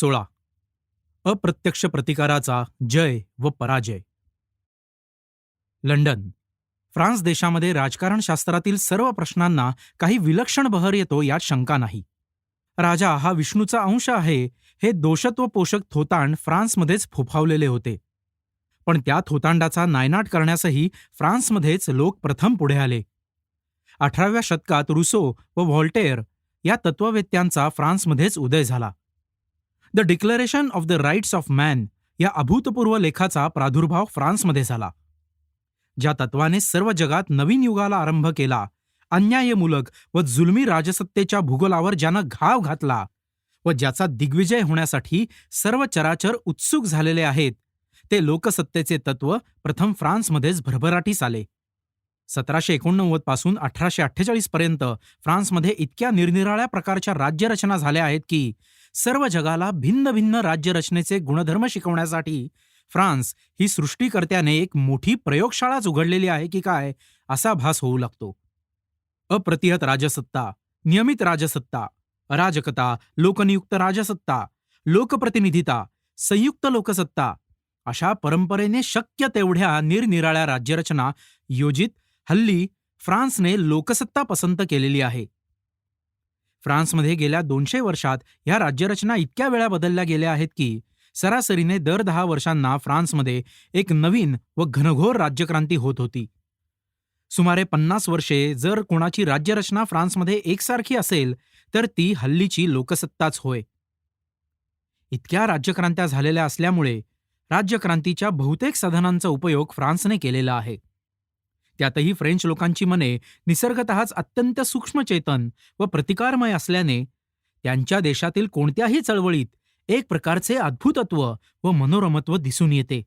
सोळा. अप्रत्यक्ष प्रतिकाराचा जय व पराजय. लंडन. फ्रान्स देशामध्ये राजकारणशास्त्रातील सर्व प्रश्नांना काही विलक्षण बहर येतो यात शंका नाही. राजा हा विष्णूचा अंश आहे हे दोषत्व पोषक थोतांड फ्रान्समध्येच फोफावलेले होते. पण त्या थोतांडाचा नायनाट करण्यासही फ्रान्समध्येच लोक प्रथम पुढे आले. अठराव्या शतकात रुसो व व्हॉल्टेअर या तत्ववेत्यांचा फ्रान्समध्येच उदय झाला. The declaration of the rights of man या अभूतपूर्व लेखाचा प्रादुर्भाव फ्रान्समध्ये झाला ज्या तत्वाने सर्व जगात नवीन युगाला आरंभ केला अन्यायमूलक व जुलमी राजसत्तेच्या भूगोलावर ज्यानं घाव घातला व ज्याचा दिग्विजय होण्यासाठी सर्व चराचर उत्सुक झालेले आहेत ते लोकसत्तेचे तत्व प्रथम फ्रान्समध्येच भरभराटीस आले. सतराशे एकोणनव्वदपासून अठराशे अठ्ठेचाळीस पर्यंत फ्रान्समध्ये इतक्या निरनिराळ्या प्रकारच्या राज्यरचना झाल्या आहेत की सर्व जगाला भिन्न भिन्न राज्यरचनेचे गुणधर्म शिकवण्यासाठी फ्रान्स ही सृष्टीकर्त्याने एक मोठी प्रयोगशाळाच उघडलेली आहे की काय असा भास होऊ लागतो. अप्रतिहत राजसत्ता नियमित राजसत्ता अराजकता लोकनियुक्त राजसत्ता लोकप्रतिनिधिता संयुक्त लोकसत्ता अशा परंपरेने शक्य तेवढ्या निरनिराळ्या राज्यरचना योजित हल्ली फ्रान्सने लोकसत्ता पसंत केलेली आहे. फ्रान्समध्ये गेल्या दोनशे वर्षात ह्या राज्यरचना इतक्या वेळा बदलल्या गेल्या आहेत की सरासरीने दर दहा वर्षांना फ्रान्समध्ये एक नवीन व घनघोर राज्यक्रांती होत होती. सुमारे पन्नास वर्षे जर कोणाची राज्यरचना फ्रान्समध्ये एकसारखी असेल तर ती हल्लीची लोकसत्ताच होय. इतक्या राज्यक्रांत्या झालेल्या असल्यामुळे राज्यक्रांतीच्या बहुतेक साधनांचा उपयोग फ्रान्सने केलेला आहे. त्यातही फ्रेंच लोकांची मने निसर्गतःच अत्यंत सूक्ष्मचेतन व प्रतिकारमय असल्याने त्यांच्या देशातील कोणत्याही चळवळीत एक प्रकारचे अद्भुतत्व व मनोरमत्व दिसून येते.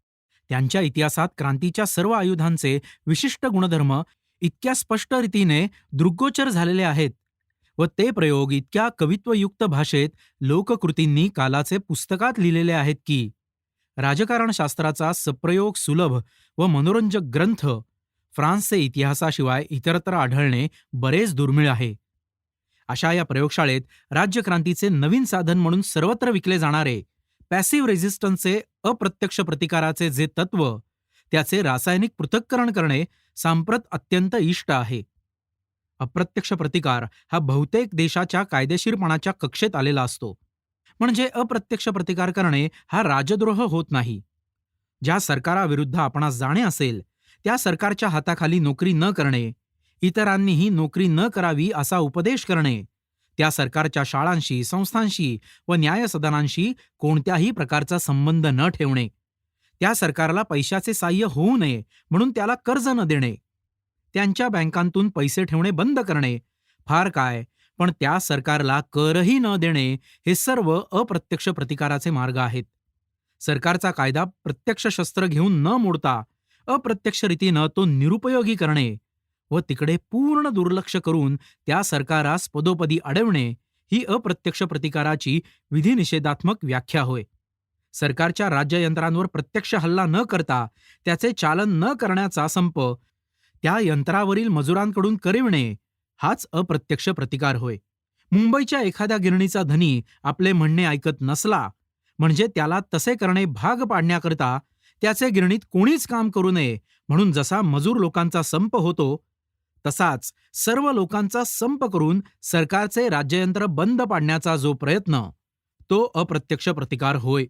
त्यांच्या इतिहासात क्रांतीच्या सर्व आयुधांचे विशिष्ट गुणधर्म इतक्या स्पष्ट रीतीने दृग्गोचर झालेले आहेत व ते प्रयोग इतक्या कवित्वयुक्त भाषेत लोककृतींनी कालाचे पुस्तकात लिहिलेले आहेत की राजकारणशास्त्राचा सप्रयोग सुलभ व मनोरंजक ग्रंथ फ्रान्सचे इतिहासाशिवाय इतरत्र आढळणे बरेच दुर्मिळ आहे. अशा या प्रयोगशाळेत राज्यक्रांतीचे नवीन साधन म्हणून सर्वत्र विकले जाणारे पॅसिव्ह रेझिस्टन्सचे अप्रत्यक्ष प्रतिकाराचे जे तत्व त्याचे रासायनिक पृथक्करण करणे सांप्रत अत्यंत इष्ट आहे. अप्रत्यक्ष प्रतिकार हा बहुतेक देशाच्या कायदेशीरपणाच्या कक्षेत आलेला असतो. म्हणजे अप्रत्यक्ष प्रतिकार करणे हा राजद्रोह होत नाही. ज्या सरकाराविरुद्ध आपणास जाणे असेल त्या सरकारच्या हाताखाली नोकरी न करणे. इतरांनीही नोकरी न करावी असा उपदेश करणे. त्या सरकारच्या शाळांशी संस्थांशी व न्यायसदनांशी कोणत्याही प्रकारचा संबंध न ठेवणे. त्या सरकारला पैशाचे साह्य होऊ नये म्हणून त्याला कर्ज न देणे. त्यांच्या बँकांतून पैसे ठेवणे बंद करणे. फार काय पण त्या सरकारला करही न देणे हे सर्व अप्रत्यक्ष प्रतिकाराचे मार्ग आहेत. सरकारचा कायदा प्रत्यक्ष शस्त्र घेऊन न मोडता अप्रत्यक्ष रीतीनं तो निरुपयोगी करणे व तिकडे पूर्ण दुर्लक्ष करून त्या सरकारास पदोपदी अडवणे ही अप्रत्यक्ष प्रतिकाराची विधिनिषेधात्मक व्याख्या होय. सरकारच्या राज्ययंत्रांवर प्रत्यक्ष हल्ला न करता त्याचे चालन न करण्याचा संप त्या यंत्रावरील मजुरांकडून करिवणे हाच अप्रत्यक्ष प्रतिकार होय. मुंबईच्या एखाद्या गिरणीचा धनी आपले म्हणणे ऐकत नसला म्हणजे त्याला तसे करणे भाग पाडण्याकरता त्याचे गिरणीत कोणीच काम करू नये म्हणून जसा मजूर लोकांचा संप होतो तसाच सर्व लोकांचा संप करून सरकारचे राज्ययंत्र बंद पाडण्याचा जो प्रयत्न तो अप्रत्यक्ष प्रतिकार होय.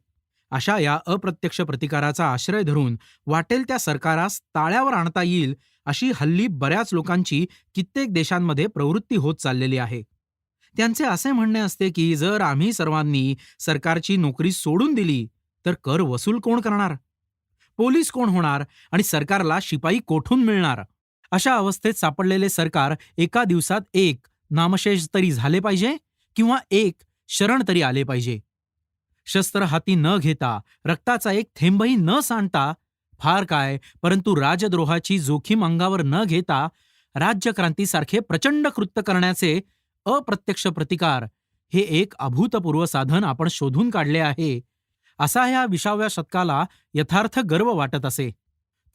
अशा या अप्रत्यक्ष प्रतिकाराचा आश्रय धरून वाटेल त्या सरकारास ताळ्यावर आणता येईल अशी हल्ली बऱ्याच लोकांची कित्येक देशांमध्ये प्रवृत्ती होत चाललेली आहे. त्यांचे असे म्हणणे असते की जर आम्ही सर्वांनी सरकारची नोकरी सोडून दिली तर कर वसूल कोण करणार? पोलीस कोण होणार आणि सरकारला शिपाई कोठून मिळणार? अशा अवस्थेत सापडलेले सरकार एका दिवसात एक नामशेष तरी झाले पाहिजे किंवा एक शरण तरी आले पाहिजे? शस्त्र हाती न घेता रक्ताचा एक थेंबही न सांडता फार काय परंतु राजद्रोहाची जोखीम अंगावर न घेता राज्यक्रांतीसारखे प्रचंड कृत्य करण्याचे अप्रत्यक्ष प्रतिकार हे एक अभूतपूर्व साधन आपण शोधून काढले आहे. असा ह्या विसाव्या शतकाला यथार्थ गर्व वाटत असे.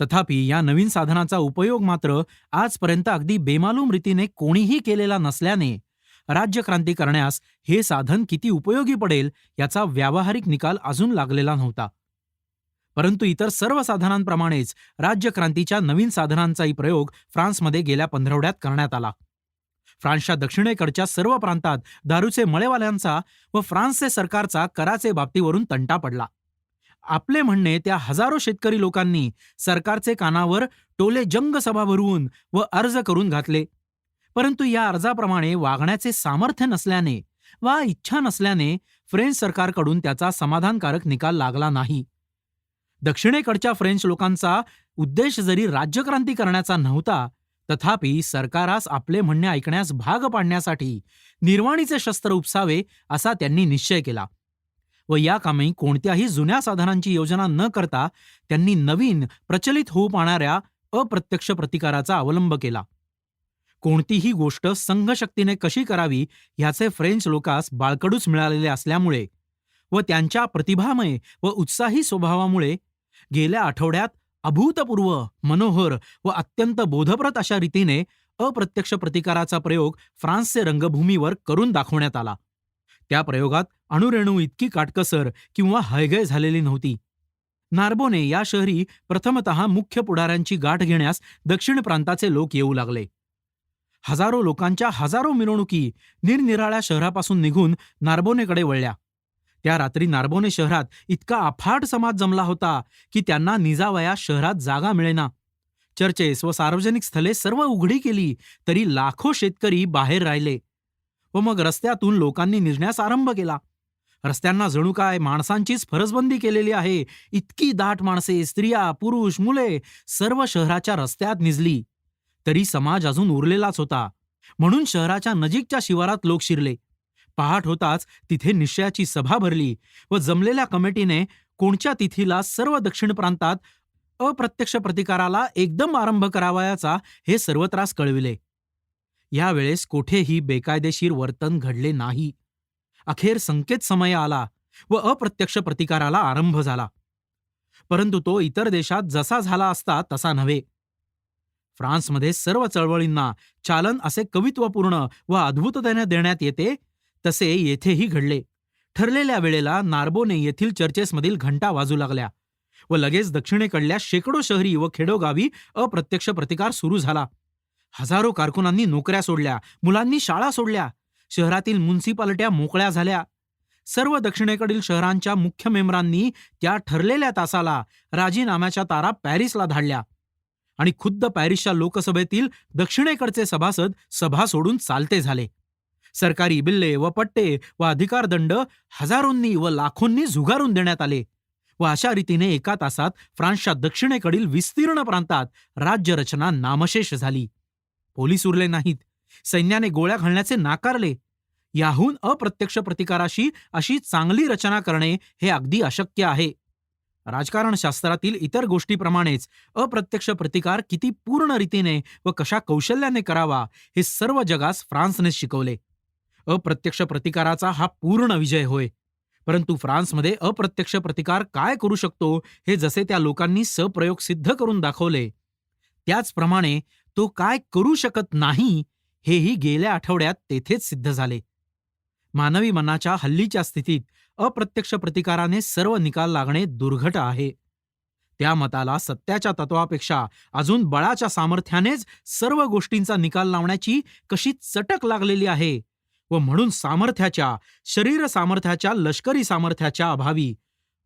तथापि या नवीन साधनाचा उपयोग मात्र आजपर्यंत अगदी बेमालूम रीतीने कोणीही केलेला नसल्याने राज्यक्रांती करण्यास हे साधन किती उपयोगी पडेल याचा व्यावहारिक निकाल अजून लागलेला नव्हता. परंतु इतर सर्व साधनांप्रमाणेच राज्यक्रांतीच्या नवीन साधनांचाही प्रयोग फ्रान्समध्ये गेल्या पंधरवड्यात करण्यात आला. फ्रान्सच्या दक्षिणेकडच्या सर्व प्रांतात दारूचे मळेवाल्यांचा व फ्रान्सचे सरकारचा कराचे बाबतीवरून तंटा पडला. आपले म्हणणे त्या हजारो शेतकरी लोकांनी सरकारचे कानावर टोले जंग सभा भरवून व अर्ज करून घातले. परंतु या अर्जाप्रमाणे वागण्याचे सामर्थ्य नसल्याने वा इच्छा नसल्याने फ्रेंच सरकारकडून त्याचा समाधानकारक निकाल लागला नाही. दक्षिणेकडच्या फ्रेंच लोकांचा उद्देश जरी राज्यक्रांती करण्याचा नव्हता तथापि सरकारास आपले म्हणणे ऐकण्यास भाग पाडण्यासाठी निर्वाणीचे शस्त्र उपसावे असा त्यांनी निश्चय केला व या कामी कोणत्याही जुन्या साधनांची योजना न करता त्यांनी नवीन प्रचलित होऊ पाहणाऱ्या अप्रत्यक्ष प्रतिकाराचा अवलंब केला. कोणतीही गोष्ट संघशक्तीने कशी करावी ह्याचे फ्रेंच लोकास बाळकडूच मिळालेले असल्यामुळे व त्यांच्या प्रतिभामय व उत्साही स्वभावामुळे गेल्या आठवड्यात अभूतपूर्व मनोहर व अत्यंत बोधप्रद अशा रीतीने अप्रत्यक्ष प्रतिकाराचा प्रयोग फ्रान्सचे रंगभूमीवर करून दाखवण्यात आला. त्या प्रयोगात अणुरेणू इतकी काटकसर किंवा हयगय झालेली नव्हती. नार्बोने या शहरी प्रथमतः मुख्य पुढाऱ्यांची गाठ घेण्यास दक्षिण प्रांताचे लोक येऊ लागले. हजारो लोकांच्या हजारो मिरवणुकी निरनिराळ्या शहरापासून निघून नार्बोनेकडे वळल्या. त्या रात्री नार्बोने शहरात इतका अफाट समाज जमला होता की त्यांना निजावया शहरात जागा मिळेना. चर्चेस व सार्वजनिक स्थले सर्व उघडी केली तरी लाखो शेतकरी बाहेर राहिले व मग रस्त्यातून लोकांनी निघण्यास आरंभ केला. रस्त्यांना जणू काय माणसांचीच फरसबंदी केलेली आहे. इतकी दाट माणसे स्त्रिया पुरुष मुले सर्व शहराच्या रस्त्यात निजली. तरी समाज अजून उरलेलाच होता. म्हणून शहराच्या नजीकच्या शिवारात लोक शिरले. पहाट होताच तिथे निश्चयाची सभा भरली व जमलेल्या कमिटीने कोणच्या तिथीला सर्व दक्षिण प्रांतात अप्रत्यक्ष प्रतिकाराला एकदम आरंभ करावयाचा हे सर्वत्रास कळविले. यावेळेस कोठेही बेकायदेशीर वर्तन घडले नाही. अखेर संकेत समय आला व अप्रत्यक्ष प्रतिकाराला आरंभ झाला. परंतु तो इतर देशात जसा झाला असता तसा नव्हे. फ्रान्समध्ये सर्व चळवळींना चालन असे कवित्वपूर्ण व अद्भुततेने देण्यात येते तसे येथेही घडले. ठरलेल्या वेळेला नार्बोने येथील चर्चेसमधील घंटा वाजू लागल्या व लगेच दक्षिणेकडल्या शेकडो शहरी व खेडोगावी अप्रत्यक्ष प्रतिकार सुरू झाला. हजारो कारकुनांनी नोकऱ्या सोडल्या मुलांनी शाळा सोडल्या शहरातील म्युन्सिपालिट्या मोकळ्या झाल्या. सर्व दक्षिणेकडील शहरांच्या मुख्य मेंबरांनी त्या ठरलेल्या तासाला राजीनाम्याच्या तारा पॅरिसला धाडल्या आणि खुद्द पॅरिसच्या लोकसभेतील दक्षिणेकडचे सभासद सभा सोडून चालते झाले. सरकारी बिल्ले व पट्टे व अधिकारदंड हजारोंनी व लाखोंनी झुगारून देण्यात आले व अशा रीतीने एका तासात फ्रान्सच्या दक्षिणेकडील विस्तीर्ण प्रांतात राज्यरचना नामशेष झाली. पोलीस उरले नाहीत. सैन्याने गोळ्या घालण्याचे नाकारले. याहून अप्रत्यक्ष प्रतिकाराशी अशी चांगली रचना करणे हे अगदी अशक्य आहे. राजकारणशास्त्रातील इतर गोष्टीप्रमाणेच अप्रत्यक्ष प्रतिकार किती पूर्ण रीतीने व कशा कौशल्याने करावा हे सर्व जगास फ्रान्सने शिकवले. अप्रत्यक्ष प्रतिकाराचा हा पूर्ण विजय होय. परंतु फ्रान्समध्ये अप्रत्यक्ष प्रतिकार काय करू शकतो हे जसे त्या लोकांनी सप्रयोग सिद्ध करून दाखवले. त्याचप्रमाणे तो काय करू शकत नाही हेही गेल्या आठवड्यात तेथेच सिद्ध झाले. मानवी मनाच्या हल्लीच्या स्थितीत अप्रत्यक्ष प्रतिकाराने सर्व निकाल लागणे दुर्घट आहे. त्या मताला सत्याच्या तत्वापेक्षा अजून बळाच्या सामर्थ्यानेच सर्व गोष्टींचा निकाल लावण्याची कशी चटक लागलेली आहे व म्हणून सामर्थ्याच्या शरीर सामर्थ्याच्या लष्करी सामर्थ्याच्या अभावी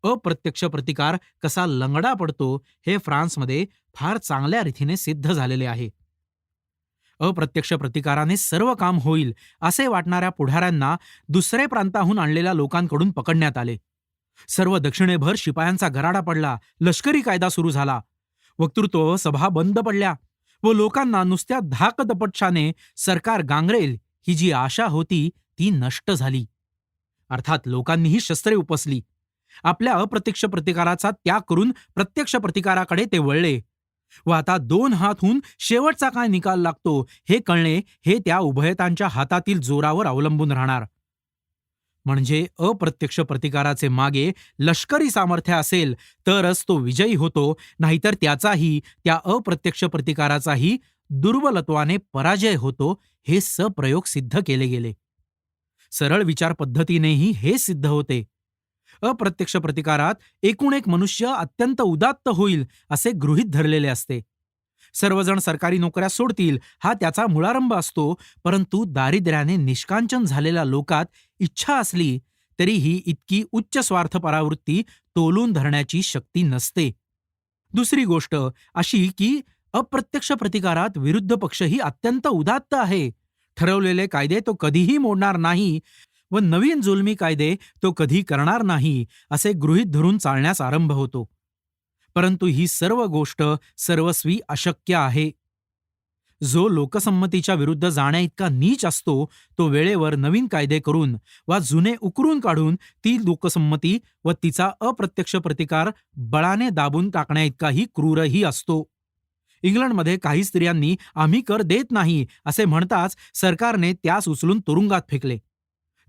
अप्रत्यक्ष प्रतिकार कसा लंगडा पडतो हे फ्रान्समध्ये फार चांगल्या रीतीने सिद्ध झालेले आहे. अप्रत्यक्ष प्रतिकाराने सर्व काम होईल असे वाटणाऱ्या पुढाऱ्यांना दुसरे प्रांताहून आणलेल्या लोकांकडून पकडण्यात आले. सर्व दक्षिणेभर शिपायांचा गराडा पडला लष्करी कायदा सुरू झाला. वक्तृत्व सभा बंद पडल्या व लोकांना नुसत्या धाकदपटशाने सरकार गांगरेल ही जी आशा होती ती नष्ट झाली. अर्थात लोकांनीही शस्त्रे उपसली. आपल्या अप्रत्यक्ष प्रतिकाराचा त्याग करून प्रत्यक्ष प्रतिकाराकडे ते वळले. व आता दोन हातहून शेवटचा काय निकाल लागतो हे कळणे हे त्या उभयतांच्या हातातील जोरावर अवलंबून राहणार. म्हणजे अप्रत्यक्ष प्रतिकाराचे मागे लष्करी सामर्थ्य असेल तरच तो विजयी होतो नाहीतर त्याचाही त्या अप्रत्यक्ष प्रतिकाराचाही दुर्बलत्वाने पराजय होतो हे सप्रयोग सिद्ध केले गेले. सरळ विचार पद्धतीनेही हे सिद्ध होते. अप्रत्यक्ष प्रतिकारात एकूण एक मनुष्य अत्यंत उदात्त होईल असे गृहीत धरलेले असते. सर्वजण सरकारी नोकऱ्या सोडतील हा त्याचा मुळारंभ असतो परंतु दारिद्र्याने निष्कांचन झालेल्या लोकात इच्छा असली तरी ही इतकी उच्च स्वार्थ परावृत्ती तोलून धरण्याची शक्ती नसते. दुसरी गोष्ट अशी की अप्रत्यक्ष प्रतिकारात विरुद्ध पक्षही अत्यंत उदात्त आहे. ठरवलेले कायदे तो कधीही मोडणार नाही व नवीन जुलमी कायदे तो कधी करणार नाही असे गृहीत धरून चालण्यास आरंभ होतो. परंतु ही सर्व गोष्ट सर्वस्वी अशक्य आहे. जो लोकसंमतीच्या विरुद्ध जाण्याइतका नीच असतो तो वेळेवर नवीन कायदे करून वा जुने उकरून काढून ती लोकसंमती व तिचा अप्रत्यक्ष प्रतिकार बळाने दाबून टाकण्याइतकाही क्रूरही असतो. इंग्लंडमध्ये काही स्त्रियांनी आम्ही कर देत नाही असे म्हणताच सरकारने त्यास उचलून तुरुंगात फेकले.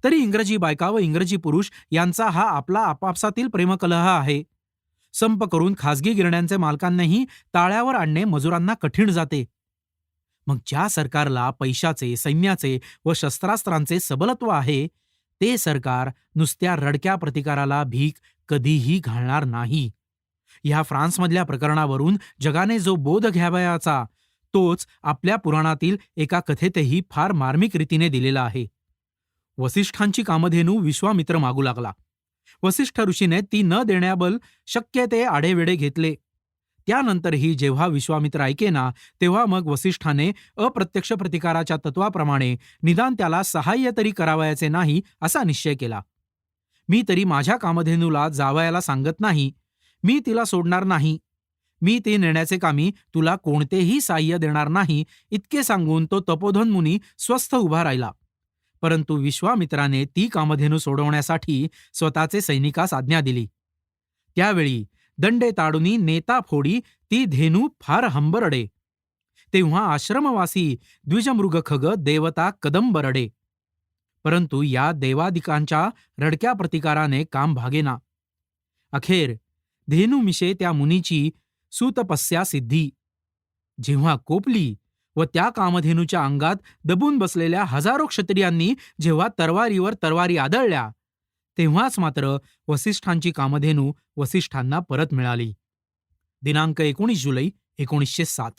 तरी इंग्रजी बायका व इंग्रजी पुरुष यांचा हा आपला आपापसातील प्रेमकलह आहे. संप करून खासगी गिरण्यांचे मालकांनाही ताळ्यावर आणणे मजुरांना कठीण जाते. मग ज्या सरकारला पैशाचे सैन्याचे व शस्त्रास्त्रांचे सबलत्व आहे ते सरकार नुसत्या रडक्या प्रतिकाराला भीक कधीही घालणार नाही. ह्या फ्रान्समधल्या प्रकरणावरून जगाने जो बोध घ्यावयाचा तोच आपल्या पुराणातील एका कथेतही फार मार्मिक रीतीने दिलेला आहे. वसिष्ठांची कामधेनू विश्वामित्र मागू लागला. वसिष्ठ ऋषीने ती न देण्याबल शक्य ते आढेवेढे घेतले. त्यानंतरही जेव्हा विश्वामित्र ऐकेना तेव्हा मग वसिष्ठाने अप्रत्यक्ष प्रतिकाराच्या तत्वाप्रमाणे निदान त्याला सहाय्य तरी करावयाचे नाही असा निश्चय केला. मी तरी माझ्या कामधेनूला जावयाला सांगत नाही मी तिला सोडणार नाही. मी ती नेण्याचे कामी तुला कोणतेही साह्य देणार नाही इतके सांगून तो तपोधन मुनी स्वस्थ उभा राहिला. परंतु विश्वामित्राने ती कामधेनू सोडवण्यासाठी स्वतःचे सैनिकास आज्ञा दिली. त्यावेळी दंडे ताडुनी नेता फोडी ती धेनू फार हंबरडे. तेव्हा आश्रमवासी द्विजमृग खग देवता कदंबरडे. परंतु या देवादिकांच्या रडक्या प्रतिकाराने काम भागेना. अखेर धेनुमिशे त्या मुनीची सुतपस्या सिद्धी. जेव्हा कोपली व त्या कामधेनूच्या अंगात दबून बसलेल्या हजारो क्षत्रियांनी जेव्हा तरवारीवर तरवारी आदळल्या तेव्हाच मात्र वसिष्ठांची कामधेनू वसिष्ठांना परत मिळाली. दिनांक एकोणीस जुलै एकोणीसशे सात.